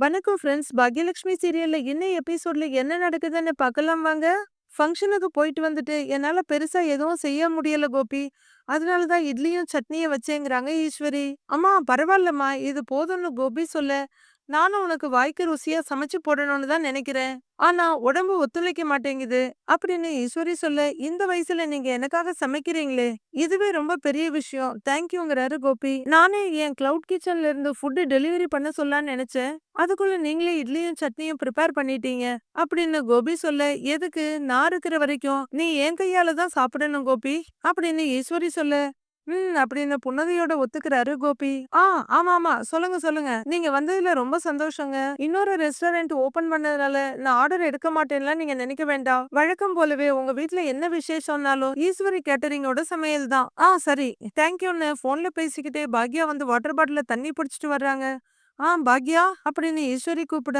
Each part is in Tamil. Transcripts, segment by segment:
வணக்கம் ஃப்ரெண்ட்ஸ். பாக்யலட்சுமி சீரியல்ல இன்னும் எபிசோட்ல என்ன நடக்குதுன்னு பார்க்கலாம் வாங்க. ஃபங்க்ஷனுக்கு போயிட்டு வந்துட்டு, என்னால் பெருசாக எதுவும் செய்ய முடியல கோபி. அதனால தான் இட்லியும் சட்னியும் வச்சேங்கிறாங்க ஈஸ்வரி. அம்மா பரவாயில்லம்மா, இது போதும்னு கோபி சொல்ல, நானும் உனக்கு வாய்க்கு ருசியா சமைச்சு போடணும்னு தான் நினைக்கிறேன். ஆனா உடம்பு ஒத்துழைக்க மாட்டேங்குது அப்படின்னு ஈஸ்வரி சொல்ல, இந்த வயசுல நீங்க எனக்காக சமைக்கிறீங்களே, இதுவே ரொம்ப பெரிய விஷயம். தேங்க்யூங்கிறாரு கோபி. நானே என் கிளவுட் கிச்சன்ல இருந்து ஃபுட்டு டெலிவரி பண்ண சொல்லான்னு நினைச்சேன். அதுக்குள்ள நீங்களே இட்லியும் சட்னியும் ப்ரிப்பேர் பண்ணிட்டீங்க அப்படின்னு கோபி சொல்ல, எதுக்கு நான் இருக்கிற வரைக்கும் நீ என் கையால தான் சாப்பிடணும் கோபி அப்படின்னு ஈஸ்வரி சொல்ல, ம் அப்படின்னு புன்னகையோட ஒத்துக்கிறாரு கோபி. ஆ ஆமா ஆமா சொல்லுங்க சொல்லுங்க. நீங்க வந்ததுல ரொம்ப சந்தோஷங்க. இன்னொரு ரெஸ்டாரண்ட் ஓபன் பண்ணதுனால நான் ஆர்டர் எடுக்க மாட்டேன்லாம் நீங்க நினைக்க வேண்டாம். வழக்கம் போலவே உங்க வீட்ல என்ன விசேஷம்னாலும் ஈஸ்வரி கேட்டரிங்கோட சமையல் தான். ஆ சரி தேங்க்யூன்னு போன்ல பேசிக்கிட்டே பாக்யா வந்து வாட்டர் பாட்டில தண்ணி பிடிச்சிட்டு வர்றாங்க. ஆ பாக்யா அப்படின்னு ஈஸ்வரி கூப்பிட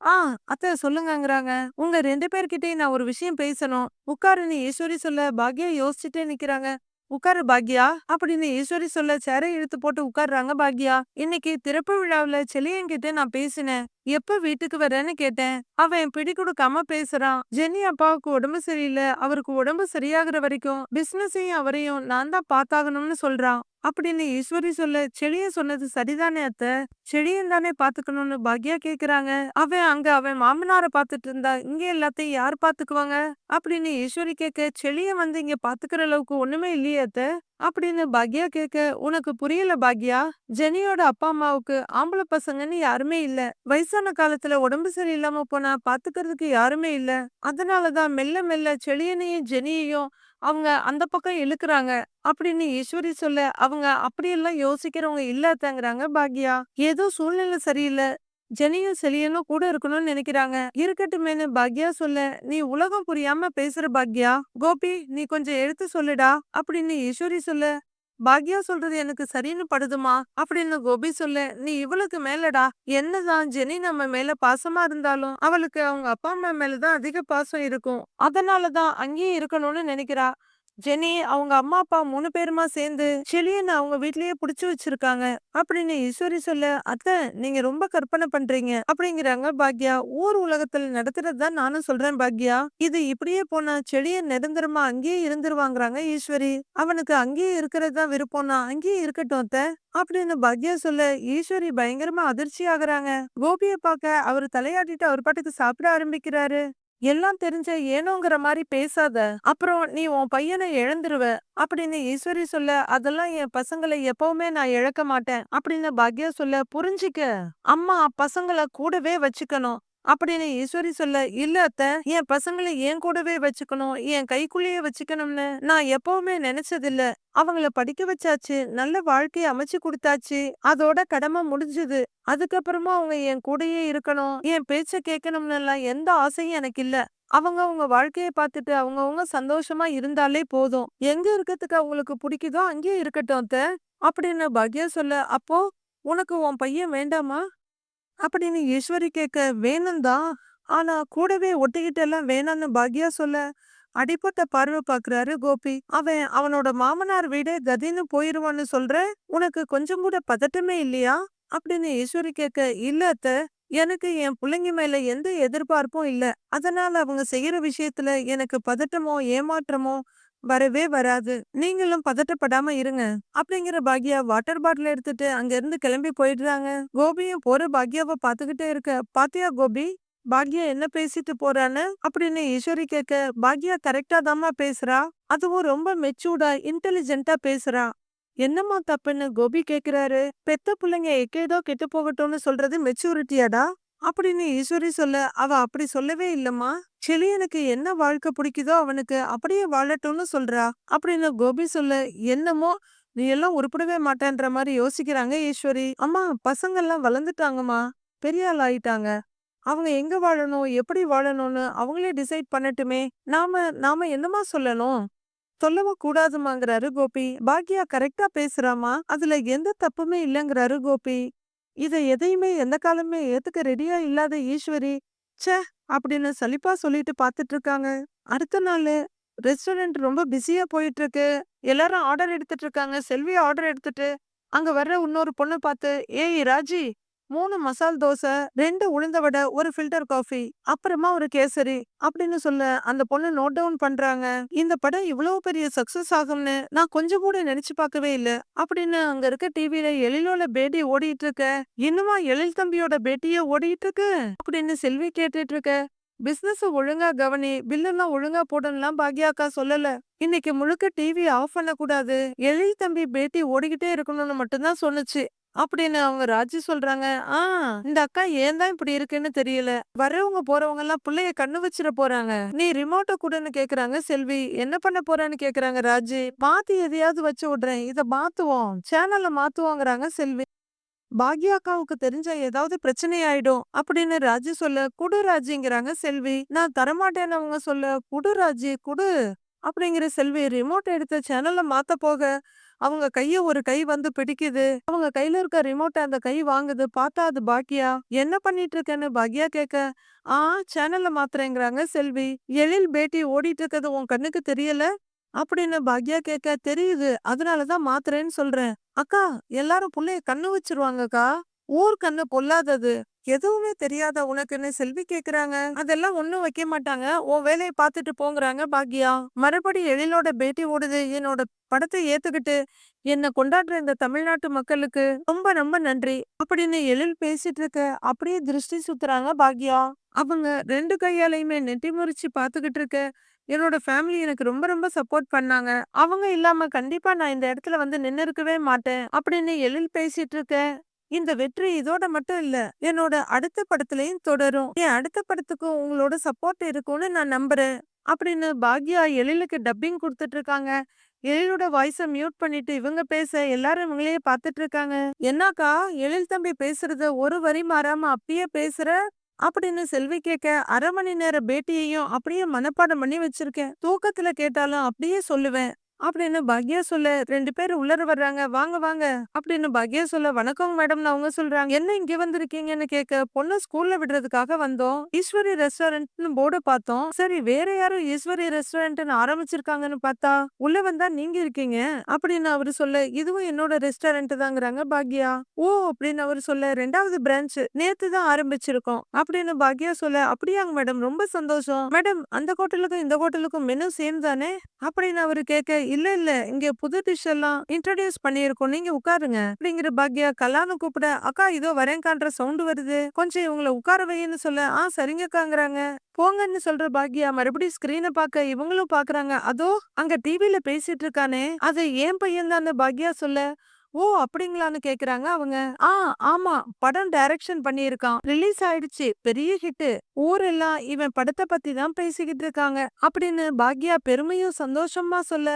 ஆ அத்தை சொல்லுங்கங்கிறாங்க உங்க ரெண்டு பேர்கிட்டயும் நான் ஒரு விஷயம் பேசணும். உட்காருன்னு ஈஸ்வரி சொல்ல பாக்யா யோசிச்சுட்டே நிக்கிறாங்க. உட்காரு பாக்யா அப்படின்னு ஈஸ்வரி சொல்ல சேரை இழுத்து போட்டு உட்கார்றாங்க பாக்யா. இன்னைக்கு திறப்பு விழாவுல செலியன்கிட்ட நான் பேசினேன். எப்ப வீட்டுக்கு வரேன்னு கேட்டேன். அவன் பிடி கொடுக்காம பேசுறான். ஜெனி அப்பாவுக்கு உடம்பு சரியில்லை. அவருக்கு உடம்பு சரியாகிற வரைக்கும் பிசினஸையும் அவரையும் நான் தான் பார்த்தாகணும்னு சொல்றான். அப்படின்னு ஈஸ்வரி சொல்ல செடிய சொன்னது சரிதானே அத்த? செடியும் தானே பாத்துக்கணும்னு பாக்யா கேக்குறாங்க. அவன் அங்க அவன் மாமனார பாத்துட்டு இருந்தா இங்க எல்லாத்தையும் யார் பாத்துக்குவாங்க? அப்படின்னு ஈஸ்வரி கேட்க செடிய வந்து இங்க பாத்துக்கிற அளவுக்கு ஒண்ணுமே இல்லையே அத்த? அப்படின்னு பாக்யா கேட்க உனக்கு புரியல பாக்யா? ஜெனியோட அப்பா அம்மாவுக்கு ஆம்பளை பசங்கன்னு யாருமே இல்ல. வயசான காலத்துல உடம்பு சரியில்லாம போனா பாத்துக்கிறதுக்கு யாருமே இல்ல. அதனாலதான் மெல்ல மெல்ல செழியனையும் ஜெனியையும் அவங்க அந்த பக்கம் இழுக்குறாங்க. அப்படின்னு ஈஸ்வரி சொல்ல அவங்க அப்படியெல்லாம் யோசிக்கிறவங்க இல்லாதங்கிறாங்க பாக்யா. ஏதோ சூழ்நிலை சரியில்லை. ஜெனியும் செலியனும் கூட இருக்கணும்னு நினைக்கிறாங்க. இருக்கட்டுமேனு பாக்யா சொல்ல நீ உலகம் புரியாம பேசுற பாக்யா. கோபி நீ கொஞ்சம் எடுத்து சொல்லுடா. அப்படின்னு ஈஸ்வரி சொல்ல பாக்யா சொல்றது எனக்கு சரின்னு படுதுமா? அப்படின்னு கோபி சொல்ல நீ இவளுக்கு மேலடா? என்னதான் ஜெனி நம்ம மேல பாசமா இருந்தாலும் அவளுக்கு அவங்க அப்பா அம்மா மேலதான் அதிக பாசம் இருக்கும். அதனாலதான் அங்கேயே இருக்கணும்னு நினைக்கிறா. ஜெனி அவங்க அம்மா அப்பா மூணு பேருமா சேர்ந்து செலியனை அவங்க வீட்லயே புடிச்சு வச்சிருக்காங்க அப்படின்னு ஈஸ்வரி சொல்ல அத்தை நீங்க ரொம்ப கற்பனை பண்றீங்க அப்படிங்கிறாங்க பாக்யா. ஊர் உலகத்துல நடத்துறதுதான் நானும் சொல்றேன் பாக்யா. இது இப்படியே போனா செடிய நிரந்தரமா அங்கேயே இருந்துருவாங்கறாங்க ஈஸ்வரி. அவனுக்கு அங்கேயே இருக்கிறது தான் விருப்பம்னா அங்கேயே இருக்கட்டும் அத்தை அப்படின்னு பாக்யா சொல்ல ஈஸ்வரி பயங்கரமா அதிர்ச்சி ஆகுறாங்க. கோபியை பார்க்க அவர் தலையாட்டிட்டு அவர் பாட்டுக்கு சாப்பிட ஆரம்பிக்கிறாரு. எல்லாம் தெரிஞ்ச ஏனோங்கிற மாதிரி பேசாத. அப்புறம் நீ உன் பையனை இழந்துருவ. அப்படின்னு ஈஸ்வரி சொல்ல அதெல்லாம் என் பசங்களை எப்பவுமே நான் இழக்க மாட்டேன். அப்படின்னு பாக்யா சொல்ல புரிஞ்சிக்க. அம்மா பசங்களை கூடவே வச்சுக்கணும். அப்படின்னு ஈஸ்வரி சொல்ல இல்ல அத்த என் பசங்களை என் கூடவே வச்சுக்கணும் என் கைக்குள்ளேயே வச்சுக்கணும்னு நான் எப்பவுமே நினைச்சதில்ல. அவங்கள படிக்க வச்சாச்சு நல்ல வாழ்க்கையை அமைச்சு கொடுத்தாச்சு அதோட கடமை முடிஞ்சது. அதுக்கப்புறமா அவங்க என் கூடயே இருக்கணும் என் பேச்ச கேட்கணும்னு எல்லாம் எந்த ஆசையும் எனக்கு இல்ல. அவங்க அவங்க வாழ்க்கைய பார்த்துட்டு அவங்கவுங்க சந்தோஷமா இருந்தாலே போதும். எங்க இருக்கிறதுக்கு அவங்களுக்கு பிடிக்குதோ அங்கேயே இருக்கட்டும் அத்த அப்படின்னு பாக்யா சொல்ல அப்போ உனக்கு உன் பையன் வேண்டாமா? அப்படின்னு ஈஸ்வரி கேட்க வேணும் தான் ஆனா கூடவே ஒட்டிக்கிட்டு எல்லாம் வேணாம்னு பாக்யா சொல்ல? அடிப்பட்ட பார்வை பாக்குறாரு கோபி. அவன் அவனோட மாமனார் வீடே கதின்னு போயிருவான்னு சொல்ற? உனக்கு கொஞ்சம் கூட பதட்டமே இல்லையா? அப்படின்னு ஈஸ்வரி கேட்க இல்லத்த எனக்கு என் பிள்ளைங்க மேல எந்த எதிர்பார்ப்பும் இல்ல. அதனால அவங்க செய்யற விஷயத்துல எனக்கு பதட்டமோ ஏமாற்றமோ வரவே வராது. நீங்களும் பதட்டப்படாம இருங்க. அப்படிங்கிற பாக்யா வாட்டர் பாட்டில் எடுத்துட்டு அங்க இருந்து கிளம்பி போயிடுறாங்க. கோபியும் போற பாக்யாவை பாத்துக்கிட்டே இருக்க. பாத்தியா கோபி? பாக்யா என்ன பேசிட்டு போறான்னு அப்படின்னு ஈஸ்வரி கேட்க பாக்யா கரெக்டா தாமா பேசுறா. அதுவும் ரொம்ப மெச்சூர்டா இன்டெலிஜென்ட்டா பேசுறா. என்னம்மா தப்புன்னு கோபி கேக்குறாரு. பெத்த பிள்ளைங்க எக்கேதோ கெட்டு போகட்டும்னு சொல்றது மெச்சூரிட்டியாடா? அப்படின்னு ஈஸ்வரி சொல்ல அவ அப்படி சொல்லவே இல்லம்மா. செழியனுக்கு என்ன வாழ்க்கை பிடிக்குதோ அவனுக்கு அப்படியே வாழட்டும்னு சொல்றா. அப்படின்னு கோபி சொல்ல என்னமோ நீ எல்லாம் உருப்படவே மாட்டேன்ற மாதிரி யோசிக்கிறாங்க ஈஸ்வரி. அம்மா பசங்க எல்லாம் வளர்ந்துட்டாங்கம்மா. பெரிய ஆள் ஆயிட்டாங்க. அவங்க எங்க வாழணும் எப்படி வாழணும்னு அவங்களே டிசைட் பண்ணட்டுமே. நாம நாம என்னமா சொல்லணும்? சொல்லவும் கூடாதுமாங்கிறாரு கோபி. பாக்யா கரெக்டா பேசுறாமா அதுல எந்த தப்புமே இல்லைங்கிறாரு கோபி. இத எதையுமே எந்த காலமே ஏத்துக்க ரெடியா இல்லாத ஈஸ்வரி ச்சே! அப்படின்னு சலிப்பா சொல்லிட்டு பாத்துட்டு இருக்காங்க. அடுத்த நாள் ரெஸ்டாரண்ட் ரொம்ப பிஸியா போயிட்டு இருக்கு எல்லாரும் ஆர்டர் எடுத்துட்டு இருக்காங்க. செல்வி ஆர்டர் எடுத்துட்டு அங்க வர்ற இன்னொரு பொண்ணு பார்த்து ஏய் ராஜி மூணு மசால் தோசை, ரெண்டு உளுந்த வடை, ஒரு ஃபில்டர் காஃபி, அப்புறமா ஒரு கேசரி அப்படின்னு சொல்ல அந்த பொண்ணு நோட் டவுன் பண்றாங்க. இந்த படம் இவ்வளவு பெரிய சக்சஸ் ஆகும்னு நான் கொஞ்சம் கூட நினைச்சு பார்க்கவே இல்ல. அப்படின்னு அங்க இருக்க டிவில எழிலோட பேட்டி ஓடிட்டு இருக்க. இன்னுமா எழில் தம்பியோட பேட்டியே ஓடிட்டு இருக்கு? அப்படின்னு செல்வி கேட்டுட்டு இருக்க. பிசினஸ் ஒழுங்கா கவனி, பில்லெல்லாம் ஒழுங்கா போடணும்லாம் பாக்யாக்கா சொல்லல. இன்னைக்கு முழுக்க டிவி ஆஃப் பண்ணக்கூடாது. எழில் தம்பி பேட்டி ஓடிக்கிட்டே இருக்கணும்னு மட்டும்தான் சொன்னுச்சு. அப்படின்னு அவங்க ராஜி சொல்றாங்க. ஆ இந்த அக்கா ஏன் தான் இப்படி இருக்குன்னு தெரியல. வரவங்க போறவங்க எல்லாம் பிள்ளைய கண்ணு வச்சிட போறாங்க. நீ ரிமோட்ட குடுன்னு கேக்குறாங்க செல்வி. என்ன பண்ண போறேன்னு கேக்குறாங்க ராஜி. பாத்து எதையாவது வச்சு விடுறேன். இத மாத்துவோம். சேனல்ல மாத்துவோங்கிறாங்க செல்வி. பாக்யா அக்காவுக்கு தெரிஞ்சா ஏதாவது பிரச்சனை ஆயிடும் அப்படின்னு ராஜி சொல்ல குடு ராஜிங்கிறாங்க செல்வி நான் தரமாட்டேன்னு அவங்க சொல்ல குடு ராஜி குடு அப்படிங்கிற செல்வி ரிமோட் எடுத்து சேனல்ல மாத்த போக அவங்க கைய ஒரு கை வந்து பிடிக்குது. அவங்க கையில இருக்க ரிமோட்டை அந்த கை வாங்குது. பார்த்தா அது பாக்கியா என்ன பண்ணிட்டு இருக்கேன்னு பாக்யா கேட்க ஆ சேனல்ல மாத்துறேங்கிறாங்க செல்வி. எழில் பேட்டி ஓடிட்டு இருக்கிறது உன் கண்ணுக்கு தெரியல? அப்படின்னு பாக்யா கேட்க தெரியுது. அதனாலதான் மாத்துறேன்னு சொல்றேன். அக்கா எல்லாரும் புள்ளைய கண்ணு வச்சிருவாங்கக்கா. ஊர் கண்ணு பொல்லாதது. எதுவுமே தெரியாத உனக்குன்னு செல்வி கேக்குறாங்க? அதெல்லாம் ஒண்ணும் வைக்க மாட்டாங்க. உன் வேலையை பார்த்துட்டு போங்கறாங்க பாக்யா. மறுபடி எழிலோட பேட்டி ஓடுது. என்னோட படத்தை ஏத்துக்கிட்டு என்ன கொண்டாடுற இந்த தமிழ்நாட்டு மக்களுக்கு ரொம்ப ரொம்ப நன்றி. அப்படின்னு எழில் பேசிட்டு இருக்க அப்படியே திருஷ்டி சுத்துறாங்க பாக்யா. அவங்க ரெண்டு கையாலையுமே நெட்டி முறிச்சு பாத்துக்கிட்டு இருக்க என்னோட ஃபேமிலி எனக்கு ரொம்ப ரொம்ப சப்போர்ட் பண்ணாங்க. அவங்க இல்லாம கண்டிப்பா நான் இந்த இடத்துல வந்து நின்று இருக்கவே மாட்டேன் அப்படின்னு எழில் பேசிட்டு இருக்க இந்த வெற்றி இதோட மட்டும் இல்ல என்னோட அடுத்த படத்துலயும் தொடரும். என் அடுத்த படத்துக்கும் உங்களோட சப்போர்ட் இருக்கும்னு நான் நம்புறேன். அப்படின்னு பாக்யா எழிலுக்கு டப்பிங் கொடுத்துட்டு இருக்காங்க. எழிலோட வாய்ஸை மியூட் பண்ணிட்டு இவங்க பேச எல்லாரும் இவங்களையே பார்த்துட்டு இருக்காங்க. என்னக்கா எழில் தம்பி பேசுறத ஒரு வரி மாறாம அப்படியே பேசுற? அப்படின்னு செல்வி கேட்க அரை மணி நேர பேட்டியையும் அப்படியே மனப்பாடம் பண்ணி வச்சிருக்கேன். தூக்கத்துல கேட்டாலும் அப்படியே சொல்லுவேன். அப்படின்னு பாக்யா சொல்ல ரெண்டு பேரும் உள்ளர வர்றாங்க வாங்க வாங்க அப்படின்னு பாக்யா சொல்ல வணக்கம் மேடம் அவங்க சொல்றாங்க என்ன இங்க வந்திருக்கீங்கன்னு கேட்க பொண்ணு ஸ்கூல்ல விடுறதுக்காக வந்தோம். ஈஸ்வரி ரெஸ்டாரண்ட்னு போர்டு பார்த்தோம். சரி வேற யாரும் ஈஸ்வரி ரெஸ்டாரண்ட்னு ஆரம்பிச்சிருக்காங்கன்னு பார்த்தா உள்ள வந்தா நீங்க இருக்கீங்க அப்படின்னு அவரு சொல்ல இதுவும் என்னோட ரெஸ்டாரண்ட் தாங்கிறாங்க பாக்யா. ஓ அப்படின்னு அவர் சொல்ல ரெண்டாவது பிரான்ச் நேத்து தான் ஆரம்பிச்சிருக்கோம் அப்படின்னு பாக்யா சொல்ல அப்படியாங்க மேடம் ரொம்ப சந்தோஷம். மேடம் அந்த ஹோட்டலுக்கும் இந்த ஹோட்டலுக்கும் மெனு சேம் தானே? அப்படின்னு அவரு கேட்க இல்ல இல்ல. இங்க புது டிஷ் எல்லாம் இன்ட்ரடியூஸ் பண்ணியிருக்கோம். நீங்க உட்காருங்க. அப்படிங்கிற பாக்யா கல்லான்னு கூப்பிட அக்கா இதோ வரேன்கான்ற சவுண்ட் வருது. கொஞ்சம் இவங்கள உட்கார வைன்னு சொல்ல ஆ சரிங்கக்காங்கிறாங்க. போங்கன்னு சொல்ற பாக்யா மறுபடியும் ஸ்கிரீனை பார்க்க இவங்களும் பாக்குறாங்க அதோ அங்க டிவில பேசிட்டு இருக்கானே. அது ஏன் பையன் தான் பாக்யா சொல்ல ஓ அப்படிங்களான்னு கேக்குறாங்க அவங்க. ஆ ஆமா. படம் டைரக்ஷன் பண்ணியிருக்கான். ரிலீஸ் ஆயிடுச்சு. பெரிய ஹிட் ஊரெல்லாம் இவன் படத்தை பத்தி தான் பேசிக்கிட்டு இருக்காங்க. அப்படின்னு பாக்யா பெருமையும் சந்தோஷமா சொல்ல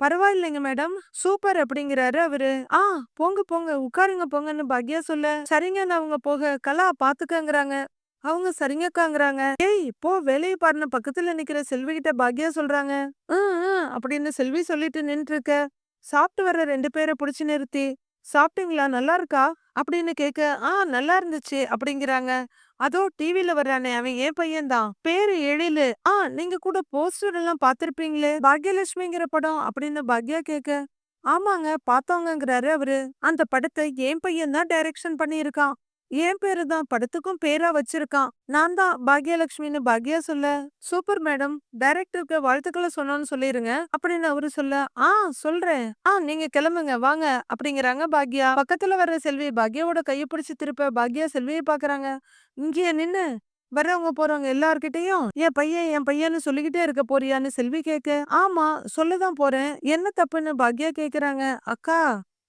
பரவாயில்லைங்க மேடம். சூப்பர் அப்படிங்கிறாரு அவரு. ஆ போங்க போங்க. உட்காருங்க போங்கன்னு பாக்யா சொல்ல சரிங்கன்னு அவங்க போக கலா பாத்துக்கங்கிறாங்க. அவங்க சரிங்கக்காங்கிறாங்க ஏய் போ வேலையை பாருன்னு பக்கத்துல நிக்கிற செல்வி கிட்ட பாக்யா சொல்றாங்க. "ம், அப்படின்னு செல்வி சொல்லிட்டு நின்று இருக்க சாப்பிட்டு வர்ற ரெண்டு பேரை புடிச்சு நிறுத்தி சாப்பிட்டீங்களா? நல்லா இருக்கா அப்படின்னு கேட்க ஆ நல்லா இருந்துச்சு அப்படிங்கிறாங்க. அதோ டிவில வர்றானே அவன் என் பையன்தான். பேரு எழிலு. ஆ நீங்க கூட போஸ்டர் எல்லாம் பாத்திருப்பீங்களே பாக்யலட்சுமிங்கிற படம் அப்படின்னு பாக்யா கேட்க ஆமாங்க பார்த்தோங்கங்கிறாரு அவரு. அந்த படத்தை என் பையன் தான் டைரக்ஷன் பண்ணியிருக்கான். என் பேரு தான் படத்துக்கும் பேரா வச்சிருக்கான். நான் தான் பாக்யலட்சுமின்னு பாக்யா சொல்ல சூப்பர் மேடம் டைரக்டருக்கு வாழ்த்துக்களை சொன்னோன்னு சொல்லிருங்க. அப்படின்னு அவரு சொல்ல ஆ சொல்றேன். ஆ நீங்க கிளம்புங்க வாங்க. அப்படிங்கிறாங்க பாக்யா. பக்கத்துல வர்ற செல்வி பாக்யாவோட கையை பிடிச்சு திருப்ப பாக்யா செல்வியை பாக்குறாங்க. இங்கேயே நின்னு வர்றவங்க போறவங்க எல்லார்கிட்டையும் என் பையன் என் பையன்னு சொல்லிக்கிட்டே இருக்க போறியான்னு செல்வி கேட்க ஆமா சொல்லதான் போறேன். என்ன தப்புன்னு பாக்யா கேக்குறாங்க. அக்கா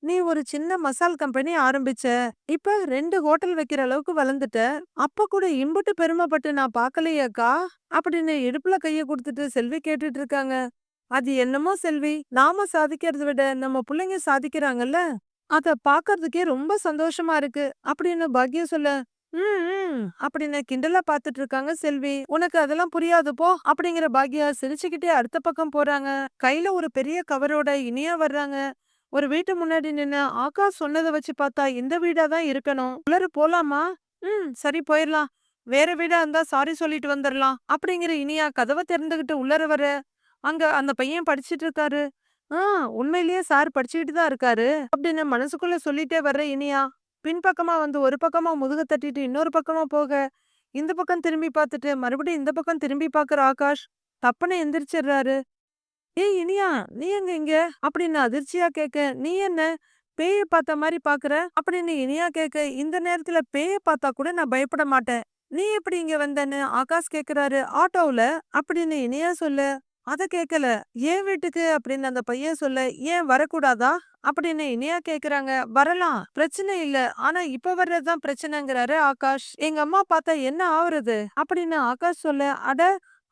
நீ ஒரு சின்ன மசால் கம்பெனி ஆரம்பிச்ச இப்ப ரெண்டு ஹோட்டல் வைக்கிற அளவுக்கு வளர்ந்துட்ட அப்ப கூட இம்புட்டு பெருமைப்பட்டு நான் பாக்கலையேக்கா? அப்படின்னு இடுப்புல கைய கொடுத்துட்டு செல்வி கேட்டுட்டு இருக்காங்க. அது என்னமோ செல்வி நாம சாதிக்கிறத விட நம்ம பிள்ளைங்க சாதிக்கிறாங்கல்ல? அத பாக்குறதுக்கே ரொம்ப சந்தோஷமா இருக்கு. அப்படின்னு பாக்யா சொல்ல உம் ம், அப்படின்னு கிண்டலா பாத்துட்டு இருக்காங்க செல்வி. உனக்கு அதெல்லாம் புரியாது போ அப்படிங்கிற பாக்யா சிரிச்சுக்கிட்டே அடுத்த பக்கம் போறாங்க. கையில ஒரு பெரிய கவரோட இனியா வர்றாங்க. ஒரு வீட்டு முன்னாடி நின்னு ஆகாஷ் சொன்னதை வச்சு பார்த்தா இந்த வீடா தான் இருக்கணும். உள்ளர போலாமா? ம் சரி போயிடலாம் வேற வீடா இருந்தா சாரி சொல்லிட்டு வந்துடலாம் அப்படிங்கிற இனியா கதவை திறந்துகிட்டு உள்ளர வர அங்க அந்த பையன் படிச்சிட்டு இருக்காரு ஆ உண்மையிலேயே சார் படிச்சுக்கிட்டு தான் இருக்காரு. அப்படின்னு மனசுக்குள்ள சொல்லிட்டே வர்ற இனியா பின்பக்கமா வந்து ஒரு பக்கமா முதுக தட்டிட்டு இன்னொரு பக்கமா போக, இந்த பக்கம் திரும்பி பார்த்துட்டு மறுபடியும் இந்த பக்கம் திரும்பி பார்க்குற ஆகாஷ், தப்புன்னு எந்திரிச்சிடுறாரு. "ஏய் இனியா, நீ எங்க இங்க?" அப்படின்னு அதிர்ச்சியா கேட்க, "நீ என்ன பேய பார்த்த மாதிரி பாக்குற அப்படின்னு இனியா கேட்க, "இந்த நேரத்துல பேய பார்த்தா கூட நான் பயப்பட மாட்டேன். நீ எப்படி இங்க வந்தன்னு?" ஆகாஷ் கேக்குறாரு "ஆட்டோவுல" அப்படின்னு இனியா சொல்லு "அத கேட்கல. என் வீட்டுக்கு" அப்படின்னு அந்த பையன் சொல்ல, "ஏன் வரக்கூடாதா?" அப்படின்னு இனியா கேக்குறாங்க. "வரலாம். பிரச்சனை இல்ல. ஆனா இப்ப வர்றது தான் பிரச்சனைங்கிறாரு ஆகாஷ். "எங்க அம்மா பார்த்தா என்ன ஆவுறது?" அப்படின்னு ஆகாஷ் சொல்ல, "அட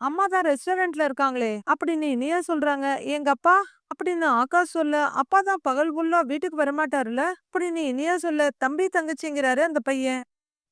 அம்மா தான் ரெஸ்டாரண்ட்ல இருக்காங்களே!" அப்படின்னு இனியா சொல்றாங்க. "எங்க அப்பா?" அப்படின்னு ஆகாஷ் சொல்ல, "அப்பா தான் பகல் ஃபுல்லா வீட்டுக்கு வரமாட்டாருல அப்படின்னு இனியா சொல்ல, "தம்பி, தங்கச்சிங்கிறாரு அந்த பையன்.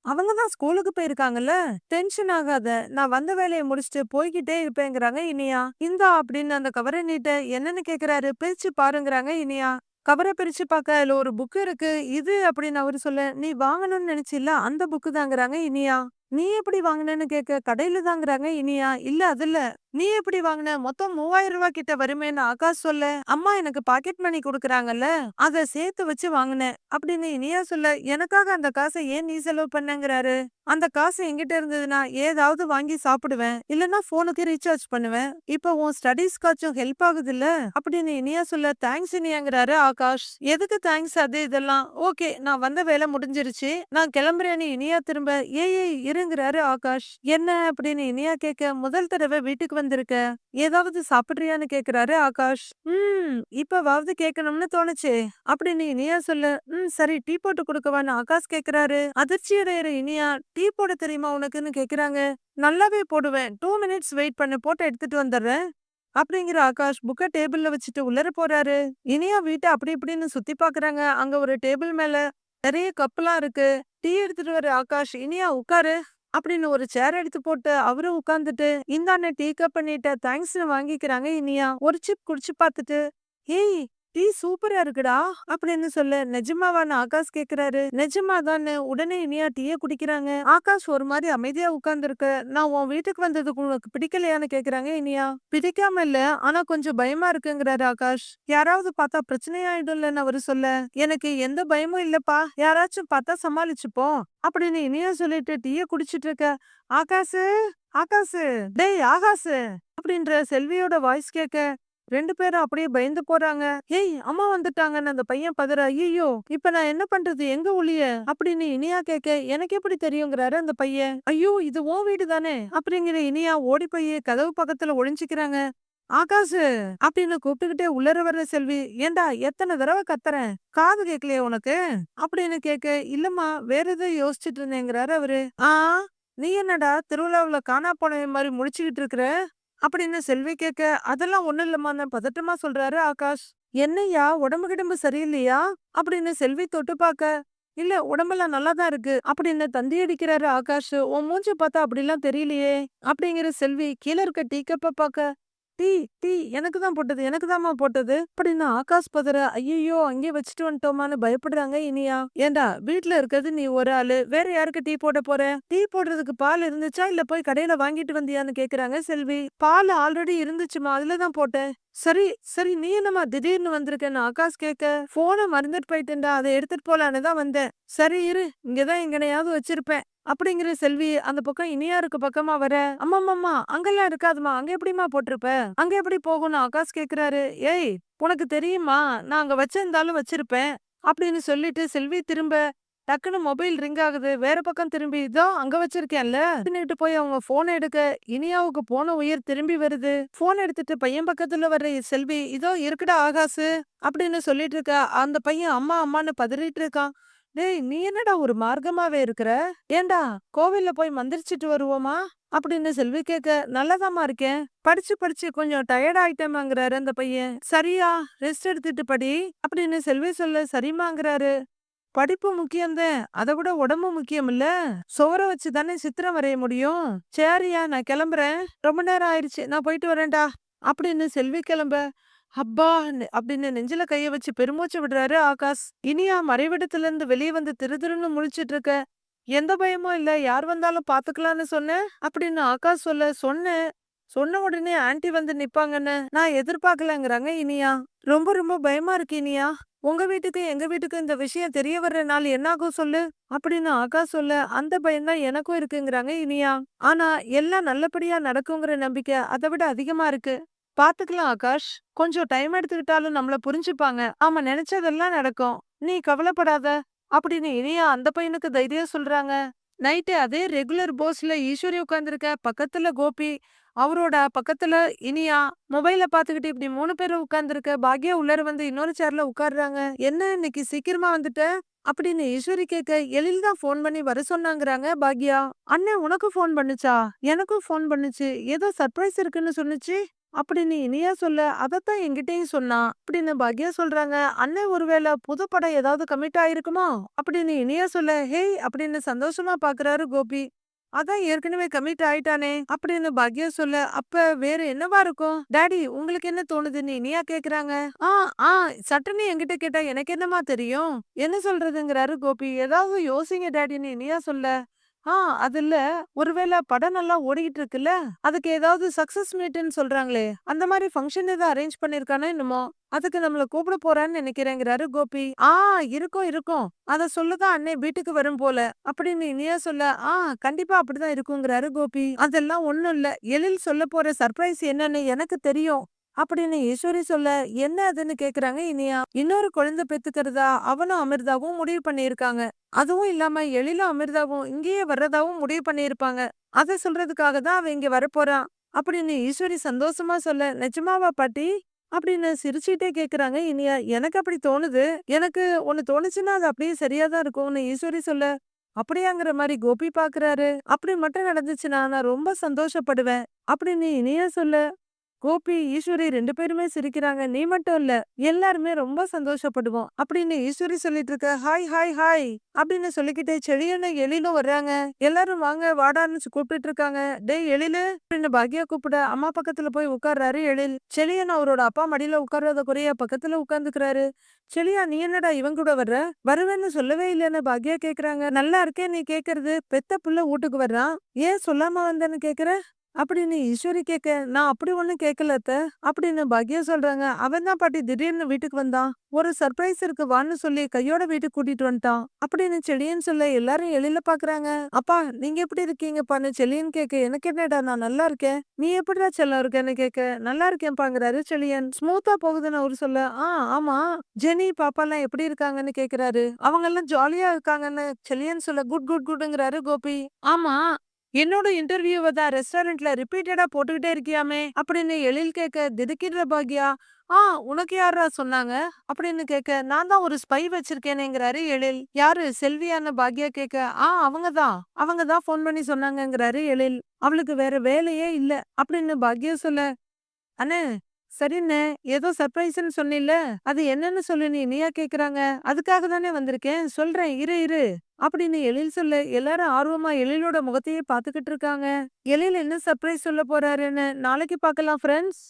அவங்க தான் ஸ்கூலுக்கு போயிருக்காங்கல்ல. டென்ஷன் ஆகாத. நான் வந்த வேலைய முடிச்சுட்டு போய்கிட்டே இருப்பேங்கிறாங்க இனியா. "இந்தா" அப்படின்னு அந்த கவர நீட்ட, என்னன்னு கேக்குறாரு. "பிரிச்சு பாருங்கறாங்க இனியா. கவர பிரிச்சு பார்க்க அதுல ஒரு புக் இருக்கு. இது அப்படின்னு அவரு சொல்ல, "நீ வாங்கணும்னு நினைச்சில்ல, அந்த புக்கு தாங்கிறாங்க இனியா. "நீ எப்படி வாங்கினேன்னு கேட்க, "கடையில தாங்கிறாங்க இனியா. "இல்ல அதுல நீ எப்படி வாங்குன? மொத்தம் மூவாயிரம் ரூபாய் கிட்ட வருமேன்னு" ஆகாஷ் சொல்ல, "அம்மா எனக்கு பாக்கெட் மணி கொடுக்குறாங்கல்ல அத சேர்த்து வச்சு வாங்கினேன் அப்படின்னு இனியா சொல்ல, "எனக்காக அந்த காசை ஏன் நீ செலவு பண்ணங்கிறாரு. "அந்த காசு என்கிட்ட இருந்ததுன்னா ஏதாவது வாங்கி சாப்பிடுவேன். இல்லன்னா போனுக்கு ரீசார்ஜ் பண்ணுவேன். இப்ப உன் ஸ்டடீஸ்க்காச்சும் ஹெல்ப் ஆகுதுல்ல" அப்படின்னு இனியா சொல்ல, "தேங்க்ஸ் இனியாங்கிறாரு ஆகாஷ். "எதுக்கு தேங்க்ஸ் அது இதெல்லாம். ஓகே நான் வந்த வேலை முடிஞ்சிருச்சு. நான் கிளம்புறேன்னு" இனியா திரும்ப, ஏஐ இரு இருங்கிறாரு ஆகாஷ். "என்ன?" அப்படின்னு இனியா கேட்க, "முதல் தடவ வீட்டுக்கு வந்திருக்க. ஏதாவது சாப்பிடுறியான்னு?" கேக்குறாரு ஆகாஷ். உம் இப்பவாவது கேட்கணும்னு தோணுச்சே" அப்படின்னு இனியா சொல்லு உம் சரி டீ போட்டு கொடுக்கவான்னு ஆகாஷ் கேக்குறாரு. அதிர்ச்சி அடையிற இனியா, "டீ போட தெரியுமா உனக்குன்னு?" கேக்குறாங்க. "நல்லாவே போடுவேன். டூ மினிட்ஸ் வெயிட் பண்ணு போட்டு எடுத்துட்டு வந்துடுறேன் அப்படிங்கிற ஆகாஷ் புக்க டேபிள்ல வச்சுட்டு உள்ளர போறாரு. இனியா வீட்ட அப்படி இப்படின்னு சுத்தி பாக்குறாங்க அங்க ஒரு டேபிள் மேல நிறைய கப்பெல்லாம் இருக்கு. டீ எடுத்துட்டு வர ஆகாஷ், "இனியா உட்காரு" அப்படின்னு ஒரு சேர் எடுத்து போட்டு அவரும் உட்காந்துட்டு "இந்தாண்ணே டீ கப் பண்ணிட்ட தேங்க்ஸ்னு வாங்கிக்கிறாங்க இனியா. ஒரு சிப் குடிச்சு பார்த்துட்டு, "ஏய் டீ சூப்பரா இருக்குடா" அப்படின்னு சொல்ல, "நிஜமாவான்னு?" ஆகாஷ் கேக்குறாரு. நிஜமாதான்னு உடனே இனியா டீய குடிக்கிறாங்க. ஆகாஷ் ஒரு மாதிரி அமைதியா உட்கார்ந்திருக்க, "நான் உன் வீட்டுக்கு வந்ததுக்கு உனக்கு பிடிக்கலையான்னு?" கேக்குறாங்க இனியா. "பிடிக்காம இல்ல. ஆனா கொஞ்சம் பயமா இருக்குங்கிறாரு ஆகாஷ். "யாராவது பார்த்தா பிரச்சனையாயிடும்லன்னு" அவரு சொல்ல, "எனக்கு எந்த பயமும் இல்லப்பா. யாராச்சும் பார்த்தா சமாளிச்சுப்போம்" அப்படின்னு இனியா சொல்லிட்டு டீய குடிச்சிட்டு இருக்க, ஆகாசு ஆகாசு டேய் ஆகாஷு" அப்படின்ற செல்வியோட வாய்ஸ் கேட்க, ரெண்டு பேரும் அப்படியே பயந்து போறாங்க. "ஏய் அம்மா வந்துட்டாங்கன்னு" அந்த பையன் பதற, "ஐயையோ! இப்ப நான் என்ன பண்றது? எங்க ஒளிய?" அப்படின்னு இனியா கேட்க, "எனக்கு எப்படி தெரியுங்கிறாரு அந்த பையன். "ஐயோ இது ஓ வீடு தானே" அப்படிங்கிற இனியா ஓடி போய் கதவு பக்கத்துல ஒளிஞ்சுக்கிறாங்க. "ஆகாஷு" அப்படின்னு கூப்பிட்டுக்கிட்டே உள்ளர வர்ற செல்வி, "ஏன்டா எத்தன தடவை கத்துறேன். காது கேட்கலையா உனக்கு?" அப்படின்னு கேட்க, "இல்லம்மா வேற ஏதோ யோசிச்சுட்டு இருந்தேங்கிறாரு அவரு. "ஆ நீ என்னடா திருவிழாவுல காணா போன மாதிரி முடிச்சுக்கிட்டு இருக்கிற?" அப்படின்னு செல்வி கேட்க, "அதெல்லாம் ஒண்ணும் இல்லம்மான்னு" பதட்டமா சொல்றாரு ஆகாஷ். "என்னய்யா உடம்பு கிடம்பு சரியில்லையா?" அப்படின்னு செல்வி தொட்டு பார்க்க, "இல்ல உடம்பெல்லாம் நல்லா தான் இருக்கு" அப்படின்னு தந்தி அடிக்கிறாரு ஆகாஷ். "உன் மூஞ்ச பார்த்தா அப்படிலாம் தெரியலையே" அப்படிங்கிற செல்வி கீழ இருக்க டீ கப்ப பார்க்க, "டீ டீ எனக்கு தான் போட்டது எனக்கு தாம்மா போட்டது" அப்படின்னு ஆகாஷ் பதற, "ஐயையோ அங்கேயே வச்சுட்டு வந்துட்டோமான்னு" பயப்படுறாங்க இனியா. "ஏன்டா வீட்டுல இருக்கிறது நீ ஒரு ஆளு. வேற யாருக்கு டீ போட போற? டீ போடுறதுக்கு பால் இருந்துச்சா இல்ல போய் கடையில வாங்கிட்டு வந்தியான்னு?" கேக்குறாங்க செல்வி. "பால் ஆல்ரெடி இருந்துச்சுமா. அதுலதான் போட்டேன்." "சரி சரி நீ என்னம்மா திடீர்னு வந்திருக்கேன்னு ஆகாஷ் கேட்க, போனை மறந்துட்டு போயிட்டேன்டா. அதை எடுத்துட்டு போலான்னு தான் வந்தேன்." "சரி இரு. இங்கதான் எங்கனையாவது வச்சிருப்பேன்" அப்படிங்கிற செல்வி அந்த பக்கம் இனியா இருக்க பக்கமா வர, அம்மாம்மா அங்கெல்லாம் இருக்காதும்மா. அங்க எப்படிம்மா போட்டிருப்ப? அங்க எப்படி போகும்னு?" ஆகாஷ் கேக்குறாரு. "ஏய் உனக்கு தெரியுமா? நான் அங்க வச்சிருந்தாலும் வச்சிருப்பேன்" அப்படின்னு சொல்லிட்டு செல்வி திரும்ப, டக்குன்னு மொபைல் ரிங் ஆகுது. வேற பக்கம் திரும்பி, "இதோ அங்க வச்சிருக்கேன்ல" அப்படின்னுட்டு போய் அவங்க போன் எடுக்க, இனியாவுக்கு போன உயிர் திரும்பி வருது. ஃபோன் எடுத்துட்டு பையன் பக்கத்துல வர்ற செல்வி, "இதோ இருக்குடா ஆகாசு அப்படின்னு சொல்லிட்டு இருக்க, அந்த பையன் அம்மா அம்மான்னு பதறிட்டு இருக்கான். "டேய் நீ என்னடா ஒரு மார்க்கமாவே இருக்கிற? ஏன்டா கோவில்ல போய் மந்திரிச்சிட்டு வருவோமா?" அப்படின்னு செல்வி கேட்க, நல்லதாமா இருக்கேன். படிச்சு படிச்சு கொஞ்சம் டயர்ட் ஆயிட்டேம்மாங்கிறாரு அந்த பையன். "சரியா ரெஸ்ட் எடுத்துட்டு படி" அப்படின்னு செல்வி சொல்ல, சரிமாங்கிறாரு படிப்பு முக்கியம்தான். அத விட உடம்பு இல்ல சுவர வச்சு தானே சித்திரம் வரைய முடியும். "சரியா நான் கிளம்புறேன். ரொம்ப நேரம் ஆயிருச்சு. நான் போயிட்டு வரேன்டா" அப்படின்னு செல்வி கிளம்ப, "அப்பா" அப்படின்னு நெஞ்சில கைய வச்சு பெருமூச்சு விடுறாரு ஆகாஷ். இனியா மறைவிடத்துல இருந்து வெளியே வந்து திருதிருன்னு முழிச்சிட்டு இருக்க, "எந்த பயமும் இல்ல. யார் வந்தாலும் பாத்துக்கலாம்னு சொன்னேன்" அப்படின்னு ஆகாஷ் சொல்ல, "சொன்னேன். சொன்ன உடனே ஆன்டி வந்து நிப்பாங்கன்னு நான் எதிர்பார்க்கலங்கிறாங்க இனியா. ரொம்ப ரொம்ப பயமா இருக்கு இனியா. உங்க வீட்டுக்கு எங்க வீட்டுக்கு இந்த விஷயம் தெரிய வர்ற நாள் என்னாகும் சொல்லு அப்படின்னு ஆகாஷ் சொல்ல அந்த பயம்தான் எனக்கும் இருக்குங்கிறாங்க இனியா ஆனா எல்லாம் நல்லபடியா நடக்குங்கிற நம்பிக்கை அதை விட அதிகமா இருக்கு பாத்துக்கலாம் ஆகாஷ். கொஞ்சம் டைம் எடுத்துக்கிட்டாலும் நம்மள புரிஞ்சுப்பாங்க. ஆமா நினைச்சதெல்லாம் நடக்கும். நீ கவலைப்படாத. அப்படின்னு இனியா அந்த பையனுக்கு தைரியம் சொல்றாங்க. நைட்டு அதே ரெகுலர் போஸ்ல ஈஸ்வரி உட்காந்துருக்க பக்கத்துல கோபி. அவரோட பக்கத்துல இனியா. மொபைல பாத்துக்கிட்டு இப்படி மூணு பேரும் உட்கார்ந்திருக்க. பாக்யா உள்ளார வந்து இன்னொரு சேர்ல உட்காடுறாங்க என்ன இன்னைக்கு சீக்கிரமா வந்துட்ட? அப்படின்னு ஈஸ்வரி கேட்க எழில் தான் ஃபோன் பண்ணி வர சொன்னாங்கறாங்க பாக்யா. அண்ணன் உனக்கு ஃபோன் பண்ணுச்சா? எனக்கும் ஃபோன் பண்ணுச்சு. ஏதோ சர்ப்ரைஸ் இருக்குன்னு சொன்னுச்சு. அப்படின்னு இனியா சொல்ல அதைத்தான் என்கிட்டயும் சொன்னா. அப்படின்னு பாக்யா சொல்றாங்க? அண்ணன் ஒருவேளை புது படம் ஏதாவது கமிட் ஆயிருக்குமோ? அப்படின்னு இனியா சொல்ல. ஹேய் அப்படின்னு சந்தோஷமா பாக்குறாரு கோபி. அதான் ஏற்கனவே கமிட் ஆயிட்டானே. அப்படின்னு பாக்யா சொல்ல. அப்ப வேற என்னவா இருக்கும்? டாடி உங்களுக்கு என்ன தோணுதுன்னு இனியா கேக்குறாங்க. ஆ ஆ சட்டுன்னு என்கிட்ட கேட்டா எனக்கு என்னமா தெரியும்? என்ன சொல்றதுங்கிறாரு கோபி. ஏதாவது யோசிங்க டாடின்னு இனியா சொல்ல. ஆ அதுல ஒருவேளை படம் நல்லா ஓடிக்கிட்டு இருக்குல்ல அதுக்கு ஏதாவது சக்சஸ் மீட்னு சொல்றாங்களே அந்த மாதிரி ஃபங்க்ஷன் ஏதாவது அரேஞ்ச் பண்ணிருக்கானோ என்னமோ? அதுக்கு நம்மள கூப்பிட போறான்னு நினைக்கிறேங்கிறாரு கோபி. ஆ இருக்கும் இருக்கும். அத சொல்லதான் அண்ணே வீட்டுக்கு வரும் போல. அப்படின்னு இனியா சொல்ல ஆ கண்டிப்பா அப்படிதான் இருக்குங்கிறாரு கோபி. அதெல்லாம் ஒண்ணும் இல்ல. எழில் சொல்ல போற சர்ப்ரைஸ் என்னன்னு எனக்கு தெரியும். அப்படின்னு ஈஸ்வரி சொல்ல என்ன அதுன்னு கேக்குறாங்க இனியா. இன்னொரு குழந்தை பெத்துக்கிறதா? அவனும் அமிர்தாவும் முடிவு பண்ணியிருக்காங்க. அதுவும் இல்லாம எழிலும் அமிர்தாவும் இங்கேயே வர்றதாவும் முடிவு பண்ணியிருப்பாங்க. அத சொல்றதுக்காக தான் அவன் இங்க வரப்போறான். அப்படின்னு ஈஸ்வரி சந்தோஷமா சொல்ல நிஜமாவா பாட்டி? அப்படின்னு சிரிச்சுட்டே கேக்குறாங்க இனியா எனக்கு அப்படி தோணுது. எனக்கு ஒன்னு தோணுச்சுன்னா அது அப்படியே சரியா தான் இருக்கும்னு ஈஸ்வரி சொல்ல அப்படியாங்கிற மாதிரி கோபி பாக்குறாரு. அப்படி மட்டும் நடந்துச்சுன்னா நான் ரொம்ப சந்தோஷப்படுவேன். அப்படின்னு இனியா சொல்ல கோபி ஈஸ்வரி ரெண்டு பேருமே சிரிக்கிறாங்க. நீ மட்டும் இல்ல எல்லாருமே ரொம்ப சந்தோஷப்படுவோம். அப்படின்னு ஈஸ்வரி சொல்லிட்டு இருக்க ஹாய் ஹாய் ஹாய் அப்படின்னு சொல்லிக்கிட்டே செழியனும் எழிலும் வர்றாங்க. எல்லாரும் வாங்க வாடான்னு கூப்பிட்டு இருக்காங்க. டேய் எழிலு அப்படின்னு பாக்யா கூப்பிட அம்மா பக்கத்துல போய் உட்கார்றாரு எழில். செழியன் அவரோட அப்பா மடியில உட்கார்றத குறைய பக்கத்துல உட்கார்ந்துக்கிறாரு செழியா நீ என்னடா இவன் கூட வர்ற? வருவேன்னு சொல்லவே இல்லைன்னு பாக்யா கேக்குறாங்க. நல்லா இருக்கே நீ கேக்குறது. பெத்த புள்ள வீட்டுக்கு வர்றான். ஏன் சொல்லாம வந்தேன்னு கேக்குற? அப்படின்னு ஈஸ்வரி கேட்க நான் அப்படி ஒன்றும் கேட்கலத்த அப்படின்னு பாக்யா சொல்றாங்க. அவன் தான் பாட்டி திடீர்னு வீட்டுக்கு வந்தான். ஒரு சர்ப்ரைஸ் இருக்கு வான்னு சொல்லி கையோட வீட்டுக்கு கூட்டிட்டு வந்துட்டான் அப்படின்னு செழியன் சொல்ல எல்லாரும் எழில பாக்குறாங்க. அப்பா நீங்க எப்படி இருக்கீங்கப்பான்னு செழியன் கேட்க எனக்கு என்னடா நான் நல்லா இருக்கேன். நீ எப்படிடா செல்லம் இருக்கேன்னு கேட்க நல்லா இருக்கேன்பாங்கிறாரு செழியன். ஸ்மூத்தா போகுதுன்னு அவர் சொல்ல ஆ ஆமா. ஜெனி பாப்பா எல்லாம் எப்படி இருக்காங்கன்னு கேக்குறாரு. அவங்க எல்லாம் ஜாலியா இருக்காங்கன்னு செழியன் சொல்ல குட் குட் குட்ங்கிறாரு கோபி. ஆமா. என்னோட இன்டர்வியூவை தான் ரெஸ்டாரண்ட்ல ரிப்பீட்டடா போட்டுக்கிட்டே இருக்கியாமே அப்படின்னு எழில் கேட்க திடுக்கிடுற பாக்யா. ஆ உனக்கு யாரா சொன்னாங்க? அப்படின்னு கேட்க நான் தான் ஒரு ஸ்பை வச்சிருக்கேனேங்கிறாரு எழில். யாரு? செல்வியான பாக்யா கேட்க ஆ அவங்க தான். அவங்க தான் ஃபோன் பண்ணி சொன்னாங்கங்கிறாரு எழில். அவளுக்கு வேற வேலையே இல்ல. அப்படின்னு பாக்யா சொல்ல அண்ணே சரிண்ணே ஏதோ சர்ப்ரைஸ்ன்னு சொன்னில அது என்னன்னு சொல்லு நீ இனியா கேக்குறாங்க. அதுக்காக தானே வந்திருக்கேன். சொல்றேன் இரு இரு. அப்படின்னு எழில் சொல்ல எல்லாரும் ஆர்வமா எழிலோட முகத்தையே பார்த்துக்கிட்டு இருக்காங்க. எழில் என்ன சர்ப்ரைஸ் சொல்ல போறாருன்னு நாளைக்கு பார்க்கலாம் ஃப்ரெண்ட்ஸ்